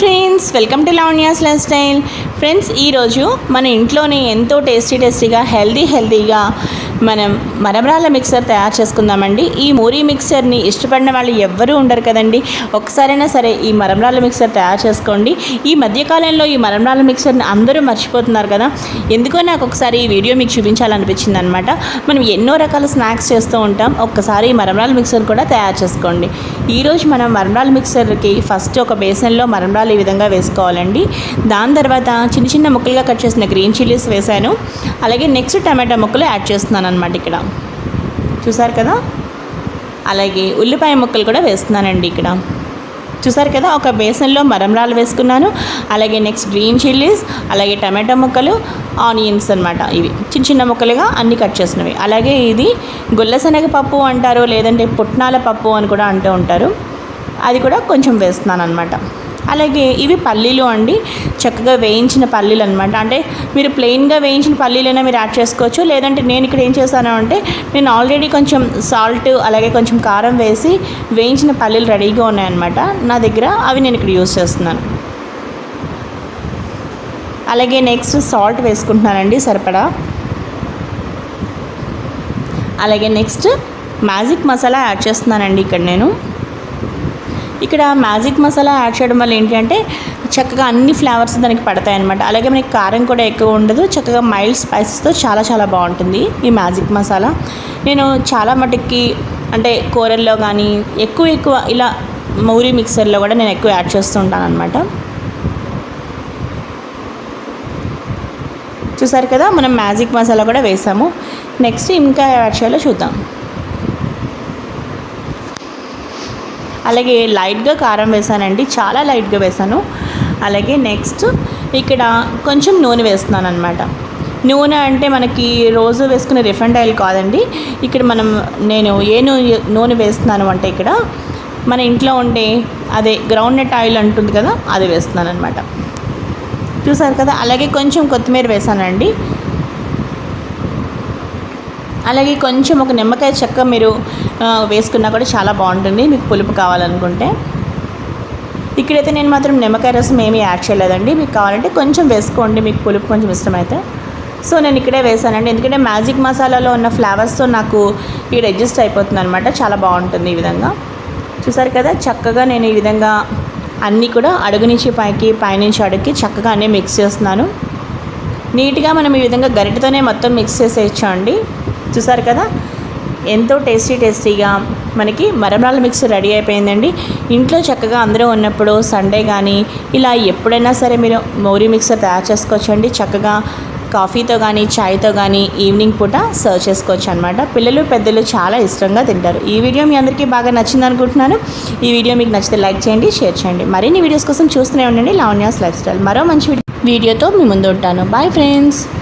Friends welcome to Lavanya's life style. Friends ఈరోజు మన ఇంట్లోనే ఎంతో టేస్టీ టేస్టీగా హెల్దీ హెల్దీగా మనం మరమరాల మిక్సర్ తయారు చేసుకుందామండి. ఈ మూరీ మిక్సర్ని ఇష్టపడిన వాళ్ళు ఎవ్వరూ ఉండరు కదండి. ఒకసారైనా సరే ఈ మరమరాల మిక్సర్ తయారు చేసుకోండి. ఈ మధ్యకాలంలో ఈ మరమరాల మిక్సర్ని అందరూ మర్చిపోతున్నారు కదా. ఎందుకో నాకు ఒకసారి ఈ వీడియో మీకు చూపించాలనిపించింది అనమాట మనం ఎన్నో రకాల స్నాక్స్ చేస్తూ ఉంటాం. ఒక్కసారి ఈ మరమరాల మిక్సర్ కూడా తయారు చేసుకోండి. ఈరోజు మనం మరమరాల మిక్సర్కి ఫస్ట్ ఒక బేసన్లో మరమరాలు ఈ విధంగా వేసుకోవాలండి. దాని తర్వాత చిన్న చిన్న ముక్కలుగా కట్ చేసిన గ్రీన్ చిల్లీస్ వేసాను అలాగే నెక్స్ట్ టమాటా ముక్కలు యాడ్ చేస్తున్నాను అనమాట ఇక్కడ. చూసారు కదా? అలాగే ఉల్లిపాయ ముక్కలు కూడా వేస్తున్నానండి ఇక్కడ. చూసారు కదా? ఒక బేసన్లో మరమరాలు వేసుకున్నాను. అలాగే నెక్స్ట్ గ్రీన్ చిల్లీస్ అలాగే టమాటా ముక్కలు ఆనియన్స్ అనమాట ఇవి. చిన్న చిన్న ముక్కలుగా అన్నీ కట్ చేసినవి. అలాగే ఇది గుల్లశనగ పప్పు అంటారు లేదంటే పుట్నాల పప్పు అని కూడా అంటూ ఉంటారు. అది కూడా కొంచెం వేస్తున్నాను అనమాట అలాగే ఇవి పల్లీలు అండి. చక్కగా వేయించిన పల్లీలు అనమాట అంటే మీరు ప్లెయిన్గా వేయించిన పల్లీలైనా మీరు యాడ్ చేసుకోవచ్చు. లేదంటే నేను ఇక్కడ ఏం చేశాను అంటే నేను ఆల్రెడీ కొంచెం సాల్ట్ అలాగే కొంచెం కారం వేసి వేయించిన పల్లీలు రెడీగా ఉన్నాయన్నమాట నా దగ్గర. అవి నేను ఇక్కడ యూస్ చేస్తున్నాను. అలాగే నెక్స్ట్ సాల్ట్ వేసుకుంటున్నానండి సరిపడా. అలాగే నెక్స్ట్ మ్యాజిక్ మసాలా యాడ్ చేస్తున్నానండి ఇక్కడ నేను. ఇక్కడ మ్యాజిక్ మసాలా యాడ్ చేయడం వల్ల ఏంటంటే చక్కగా అన్ని ఫ్లేవర్స్ దానికి పడతాయి అనమాట అలాగే మనకి కారం కూడా ఎక్కువ ఉండదు. చక్కగా మైల్డ్ స్పైసెస్తో చాలా చాలా బాగుంటుంది ఈ మ్యాజిక్ మసాలా. నేను చాలా మటుకి అంటే కూరల్లో కానీ ఎక్కువ ఎక్కువ ఇలా మౌరీ మిక్సర్లో కూడా నేను ఎక్కువ యాడ్ చేస్తూ ఉంటాను అనమాట చూసారు కదా? మనం మ్యాజిక్ మసాలా కూడా వేసాము. నెక్స్ట్ ఇంకా యాడ్ చేయాలో చూద్దాం. అలాగే లైట్గా కారం వేసానండి చాలా లైట్గా వేసాను. అలాగే నెక్స్ట్ ఇక్కడ కొంచెం నూనె వేస్తున్నాను అనమాట నూనె అంటే మనకి రోజు వేసుకునే రిఫండ్ ఆయిల్ కాదండి. ఇక్కడ మనం నేను ఏ నూనె నూనె వేస్తున్నాను అంటే ఇక్కడ మన ఇంట్లో ఉండే అదే గ్రౌండ్ నట్ ఆయిల్ అంటుంది కదా అది వేస్తున్నాను అనమాట చూసారు కదా అలాగే కొంచెం కొత్తిమీర వేసానండి. అలాగే కొంచెం ఒక నిమ్మకాయ చెక్క మీరు వేసుకున్నా కూడా చాలా బాగుంటుంది. మీకు పులుపు కావాలనుకుంటే. ఇక్కడైతే నేను మాత్రం నిమ్మకాయ రసం ఏమీ యాడ్ చేయలేదండి. మీకు కావాలంటే కొంచెం వేసుకోండి. మీకు పులుపు కొంచెం ఇష్టమైతే. సో నేను ఇక్కడే వేసానండి. ఎందుకంటే మ్యాజిక్ మసాలాలో ఉన్న ఫ్లేవర్స్తో నాకు ఇక్కడ అడ్జస్ట్ అయిపోతుంది అనమాట చాలా బాగుంటుంది ఈ విధంగా. చూసారు కదా చక్కగా నేను ఈ విధంగా అన్నీ కూడా అడుగు నుంచి పైకి పైనుంచి అడుగుకి చక్కగా అన్నీ మిక్స్ చేస్తున్నాను. నీట్గా మనం ఈ విధంగా గరిటతోనే మొత్తం మిక్స్ చేసేయచ్చు అండి చూసారు కదా? ఎంతో టేస్టీ టేస్టీగా మనకి మరమరాల మిక్స్ రెడీ అయిపోయిందండి. ఇంట్లో చక్కగా అందరూ ఉన్నప్పుడు సండే కానీ ఇలా ఎప్పుడైనా సరే మీరు మోరీ మిక్సర్ తయారు చేసుకోవచ్చండి. చక్కగా కాఫీతో కానీ చాయ్తో కానీ ఈవినింగ్ పూట సర్వ్ చేసుకోవచ్చు అనమాట పిల్లలు పెద్దలు చాలా ఇష్టంగా తింటారు. ఈ వీడియో మీ అందరికీ బాగా నచ్చింది అనుకుంటున్నాను. ఈ వీడియో మీకు నచ్చితే లైక్ చేయండి షేర్ చేయండి. మరిన్ని వీడియోస్ కోసం చూస్తూనే ఉండండి. Lavanya's life style. మరో మంచి వీడియోతో మీ ముందు ఉంటాను. Bye friends.